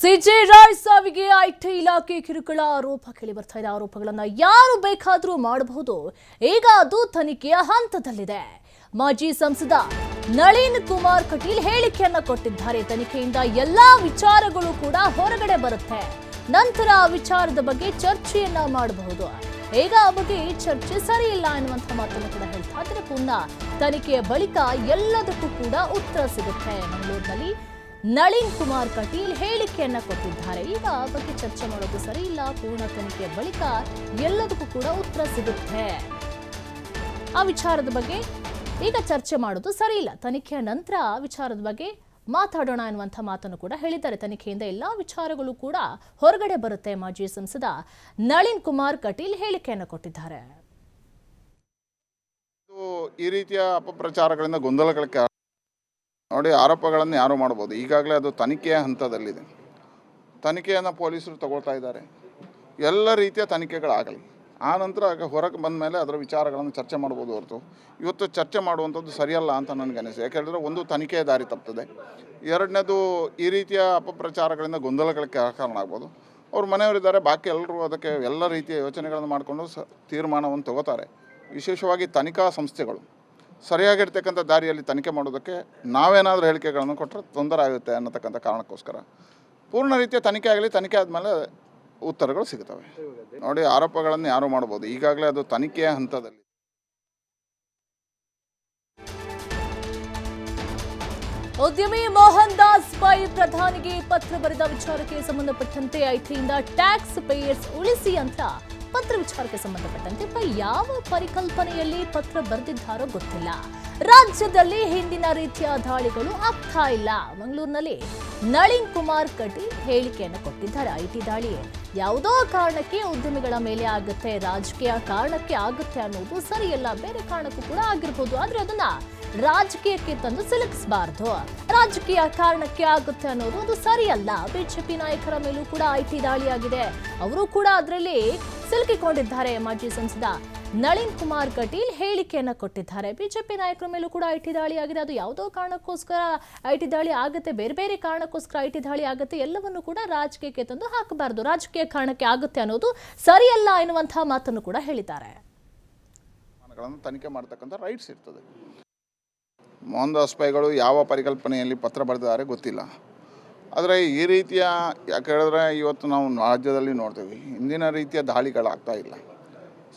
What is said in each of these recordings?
CJ Roy ಸಾವಿಗೆ IT ಇಲಾಖೆ ಕಿರುಕುಳ ಆರೋಪ ಕೇಳಿ ಬರ್ತಾ ಇದೆ. ಆರೋಪಗಳನ್ನು ಯಾರು ಬೇಕಾದರೂ ಮಾಡಬಹುದು. ಈಗ ಅದು ತನಿಖೆಯ ಹಂತದಲ್ಲಿದೆ. ಮಾಜಿ ಸಂಸದ ನಳಿನ್ ಕುಮಾರ್ ಕಟೀಲ್ ಹೇಳಿಕೆಯನ್ನ ಕೊಟ್ಟಿದ್ದಾರೆ. ತನಿಖೆಯಿಂದ ಎಲ್ಲಾ ವಿಚಾರಗಳು ಕೂಡ ಹೊರಗಡೆ ಬರುತ್ತೆ. ನಂತರ ಆ ವಿಚಾರದ ಬಗ್ಗೆ ಚರ್ಚೆಯನ್ನ ಮಾಡಬಹುದು. ಈಗ ಆ ಬಗ್ಗೆ ಚರ್ಚೆ ಸರಿ ಇಲ್ಲ ಎನ್ನುವಂತಹ ಮಾತನ್ನು ಕೂಡ ಹೇಳ್ತಾ ಇದ್ರೆ ಪುನಃ ತನಿಖೆಯ ಬಳಿಕ ಎಲ್ಲದಕ್ಕೂ ಕೂಡ ಉತ್ತರ ಸಿಗುತ್ತೆ. ಮಂಗಳೂರಿನಲ್ಲಿ ನಳಿನ್ ಕುಮಾರ್ ಕಟೀಲ್ ಹೇಳಿಕೆಯನ್ನ ಕೊಟ್ಟಿದ್ದಾರೆ. ಈಗ ಬಗ್ಗೆ ಚರ್ಚೆ ಮಾಡೋದು ಸರಿ ಇಲ್ಲ. ಪೂರ್ಣ ತನಿಖೆಯ ಬಳಿಕ ಎಲ್ಲದಕ್ಕೂ ಕೂಡ ಉತ್ತರ ಸಿಗುತ್ತೆ. ಆ ವಿಚಾರದ ಬಗ್ಗೆ ಈಗ ಚರ್ಚೆ ಮಾಡೋದು ಸರಿ ಇಲ್ಲ. ತನಿಖೆಯ ನಂತರ ವಿಚಾರದ ಬಗ್ಗೆ ಮಾತಾಡೋಣ ಎನ್ನುವಂಥ ಮಾತನ್ನು ಕೂಡ ಹೇಳಿದ್ದಾರೆ. ತನಿಖೆಯಿಂದ ಎಲ್ಲಾ ವಿಚಾರಗಳು ಕೂಡ ಹೊರಗಡೆ ಬರುತ್ತೆ ಮಾಜಿ ಸಂಸದ ನಳಿನ್ ಕುಮಾರ್ ಕಟೀಲ್ ಹೇಳಿಕೆಯನ್ನು ಕೊಟ್ಟಿದ್ದಾರೆ. ಈ ರೀತಿಯ ಅಪಪ್ರಚಾರಗಳಿಂದ ಗೊಂದಲಗಳಿಗೆ ನೋಡಿ ಆರೋಪಗಳನ್ನು ಯಾರು ಮಾಡ್ಬೋದು? ಈಗಾಗಲೇ ಅದು ತನಿಖೆಯ ಹಂತದಲ್ಲಿದೆ. ತನಿಖೆಯನ್ನು ಪೊಲೀಸರು ತಗೊಳ್ತಾ ಇದ್ದಾರೆ. ಎಲ್ಲ ರೀತಿಯ ತನಿಖೆಗಳಾಗಲಿ. ಆ ನಂತರ ಹೊರಗೆ ಬಂದ ಮೇಲೆ ಅದರ ವಿಚಾರಗಳನ್ನು ಚರ್ಚೆ ಮಾಡ್ಬೋದು ಹೊರತು. ಇವತ್ತು ಚರ್ಚೆ ಮಾಡುವಂಥದ್ದು ಸರಿಯಲ್ಲ ಅಂತ ನನಗೆ ಅನಿಸಿದೆ ಯಾಕೆಂದರೆ ಒಂದು ತನಿಖೆಯ ದಾರಿ ತಪ್ತದೆ ಎರಡನೇದು ಈ ರೀತಿಯ ಅಪಪ್ರಚಾರಗಳಿಂದ ಗೊಂದಲಗಳಿಗೆ ಕಾರಣ ಆಗ್ಬೋದು. ಅವ್ರ ಮನೆಯವರಿದ್ದಾರೆ ಬಾಕಿ ಎಲ್ಲರೂ ಅದಕ್ಕೆ ಎಲ್ಲ ರೀತಿಯ ಯೋಚನೆಗಳನ್ನು ಮಾಡಿಕೊಂಡು ಸ ತೀರ್ಮಾನವನ್ನು ತಗೋತಾರೆ. ವಿಶೇಷವಾಗಿ ತನಿಖಾ ಸಂಸ್ಥೆಗಳು. ಸರಿಯಾಗಿರ್ತಕ್ಕಂಥ ದಾರಿಯಲ್ಲಿ ತನಿಖೆ ಮಾಡೋದಕ್ಕೆ ನಾವೇನಾದರೂ ಹೇಳಿಕೆಗಳನ್ನು ಕೊಟ್ಟರೆ ತೊಂದರೆ ಆಗುತ್ತೆ ಅನ್ನತಕ್ಕಂಥ ಕಾರಣಕ್ಕೋಸ್ಕರ. ಪೂರ್ಣ ರೀತಿಯ ತನಿಖೆ ಆಗಲಿ, ತನಿಖೆ ಆದಮೇಲೆ ಉತ್ತರಗಳು ಸಿಗುತ್ತವೆ. ನೋಡಿ, ಆರೋಪಗಳನ್ನು ಯಾರು ಮಾಡ್ಬೋದು? ಈಗಾಗಲೇ ಅದು ತನಿಖೆಯ ಹಂತದಲ್ಲಿ. ಉದ್ಯಮಿ ಮೋಹನ್ ದಾಸ್ ಪೈ ಪ್ರಧಾನಿಗೆ ಪತ್ರ ಬರೆದ ವಿಚಾರಕ್ಕೆ ಸಂಬಂಧಪಟ್ಟಂತೆ ಐಟಿಯಿಂದ ಟ್ಯಾಕ್ಸ್ ಪೇಯರ್ಸ್ ಉಳಿಸಿ ಅಂತ ಪತ್ರ ವಿಚಾರಕ್ಕೆ ಸಂಬಂಧಪಟ್ಟಂತೆ ಯಾವ ಪರಿಕಲ್ಪನೆಯಲ್ಲಿ ಪತ್ರ ಬರೆದಿದ್ದಾರೋ ಗೊತ್ತಿಲ್ಲ. ರಾಜ್ಯದಲ್ಲಿ ಹಿಂದಿನ ರೀತಿಯ ದಾಳಿಗಳು ಆಗ್ತಾ ಇಲ್ಲ. ಮಂಗಳೂರಿನಲ್ಲಿ ನಳಿನ್ ಕುಮಾರ್ ಕಟೀಲ್ ಹೇಳಿಕೆಯನ್ನು ಕೊಟ್ಟಿದ್ದಾರೆ. ಐಟಿ ದಾಳಿ ಯಾವುದೋ ಕಾರಣಕ್ಕೆ ಉದ್ಯಮಿಗಳ ಮೇಲೆ ಆಗುತ್ತೆ, ರಾಜಕೀಯ ಕಾರಣಕ್ಕೆ ಆಗುತ್ತೆ ಅನ್ನೋದು ಸರಿಯಲ್ಲ. ಬೇರೆ ಕಾರಣಕ್ಕೂ ಕೂಡ ಆಗಿರ್ಬೋದು. ಆದ್ರೆ ಅದನ್ನ ರಾಜಕೀಯಕ್ಕೆ ತಂದು ಸಿಲುಕಿಸಬಾರ್ದು. ರಾಜಕೀಯ ಕಾರಣಕ್ಕೆ ಆಗುತ್ತೆ ಅನ್ನೋದು ಅದು ಸರಿಯಲ್ಲ. ಬಿಜೆಪಿ ನಾಯಕರ ಮೇಲೂ ಕೂಡ ಐಟಿ ದಾಳಿಯಾಗಿದೆ. ಅವರು ಕೂಡ ಅದರಲ್ಲಿ ಸಿಲುಕಿಕೊಂಡಿದ್ದಾರೆ ಮಾಜಿ ಸಂಸದ ನಳಿನ್ ಕುಮಾರ್ ಕಟೀಲ್ ಹೇಳಿಕೆಯನ್ನು ಕೊಟ್ಟಿದ್ದಾರೆ. ಬಿಜೆಪಿ ನಾಯಕರ ಮೇಲೂ ಕೂಡ ಐಟಿ ದಾಳಿ ಆಗಿದೆ. ಅದು ಯಾವುದೋ ಕಾರಣಕ್ಕೋಸ್ಕರ ಐಟಿ ದಾಳಿ ಆಗುತ್ತೆ. ಬೇರೆ ಬೇರೆ ಕಾರಣಕ್ಕೋಸ್ಕರ ಐಟಿ ದಾಳಿ ಆಗುತ್ತೆ. ಎಲ್ಲವನ್ನು ಕೂಡ ರಾಜಕೀಯಕ್ಕೆ ತಂದು ಹಾಕಬಾರದು. ರಾಜಕೀಯ ಕಾರಣಕ್ಕೆ ಆಗುತ್ತೆ ಅನ್ನೋದು ಸರಿಯಲ್ಲ ಎನ್ನುವಂತಹ ಮಾತನ್ನು ಕೂಡ ಹೇಳಿದ್ದಾರೆ. ತನಿಖೆ ಮಾಡ್ತಕ್ಕಂಥ ರೈಟ್ಸ್ ಇರ್ತದೆ. ಮೋಹನ್ ದಾಸ್ ಪೈಗಳು ಯಾವ ಪರಿಕಲ್ಪನೆಯಲ್ಲಿ ಪತ್ರ ಬರೆದಿದ್ದಾರೆ ಗೊತ್ತಿಲ್ಲ. ಆದರೆ ಈ ರೀತಿಯ, ಯಾಕೆ ಹೇಳಿದ್ರೆ ಇವತ್ತು ನಾವು ರಾಜ್ಯದಲ್ಲಿ ನೋಡ್ತೀವಿ, ಹಿಂದಿನ ರೀತಿಯ ದಾಳಿಗಳಾಗ್ತಾ ಇಲ್ಲ.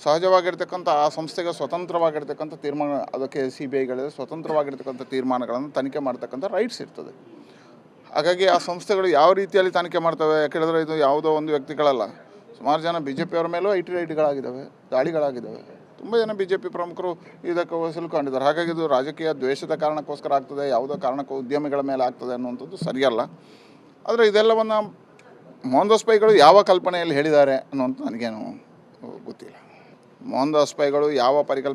ಸಹಜವಾಗಿರ್ತಕ್ಕಂಥ ಆ ಸಂಸ್ಥೆಗೆ ಸ್ವತಂತ್ರವಾಗಿರ್ತಕ್ಕಂಥ ತೀರ್ಮಾನ, ಅದಕ್ಕೆ ಸಿ ಬಿ ಐಗಳಿದೆ ಸ್ವತಂತ್ರವಾಗಿರ್ತಕ್ಕಂಥ ತೀರ್ಮಾನಗಳನ್ನು ತನಿಖೆ ಮಾಡ್ತಕ್ಕಂಥ ರೈಟ್ಸ್ ಇರ್ತದೆ. ಹಾಗಾಗಿ ಆ ಸಂಸ್ಥೆಗಳು ಯಾವ ರೀತಿಯಲ್ಲಿ ತನಿಖೆ ಮಾಡ್ತವೆ, ಯಾಕೆ ಹೇಳಿದ್ರೆ ಇದು ಯಾವುದೋ ಒಂದು ವ್ಯಕ್ತಿಗಳಲ್ಲ. ಸುಮಾರು ಜನ ಬಿ ಜೆ ಪಿಯವ್ರ ಮೇಲೂ ಐ ಟಿ ರೈಟ್ಗಳಾಗಿದ್ದಾವೆ ದಾಳಿಗಳಾಗಿದ್ದಾವೆ. ತುಂಬ ಜನ ಬಿ ಜೆ ಪಿ ಪ್ರಮುಖರು ಇದಕ್ಕೆ ಸಿಲುಕೊಂಡಿದ್ದಾರೆ ಹಾಗಾಗಿ ಇದು ರಾಜಕೀಯ ದ್ವೇಷದ ಕಾರಣಕ್ಕೋಸ್ಕರ ಆಗ್ತದೆ, ಯಾವುದೋ ಕಾರಣಕ್ಕೂ ಉದ್ಯಮಿಗಳ ಮೇಲೆ ಆಗ್ತದೆ ಅನ್ನುವಂಥದ್ದು ಸರಿಯಲ್ಲ. ಆದರೆ ಇದೆಲ್ಲವನ್ನು ಮೋಹನ್ ದಾಸ್ ಪೈಗಳು ಯಾವ ಕಲ್ಪನೆಯಲ್ಲಿ ಹೇಳಿದ್ದಾರೆ ಅನ್ನುವಂಥ ನನಗೇನು ಗೊತ್ತಿಲ್ಲ. ಮೋಹನ್ ದಾಸ್ ಪೈಗಳು ಯಾವ ಪರಿಕಲ್ಪನೆ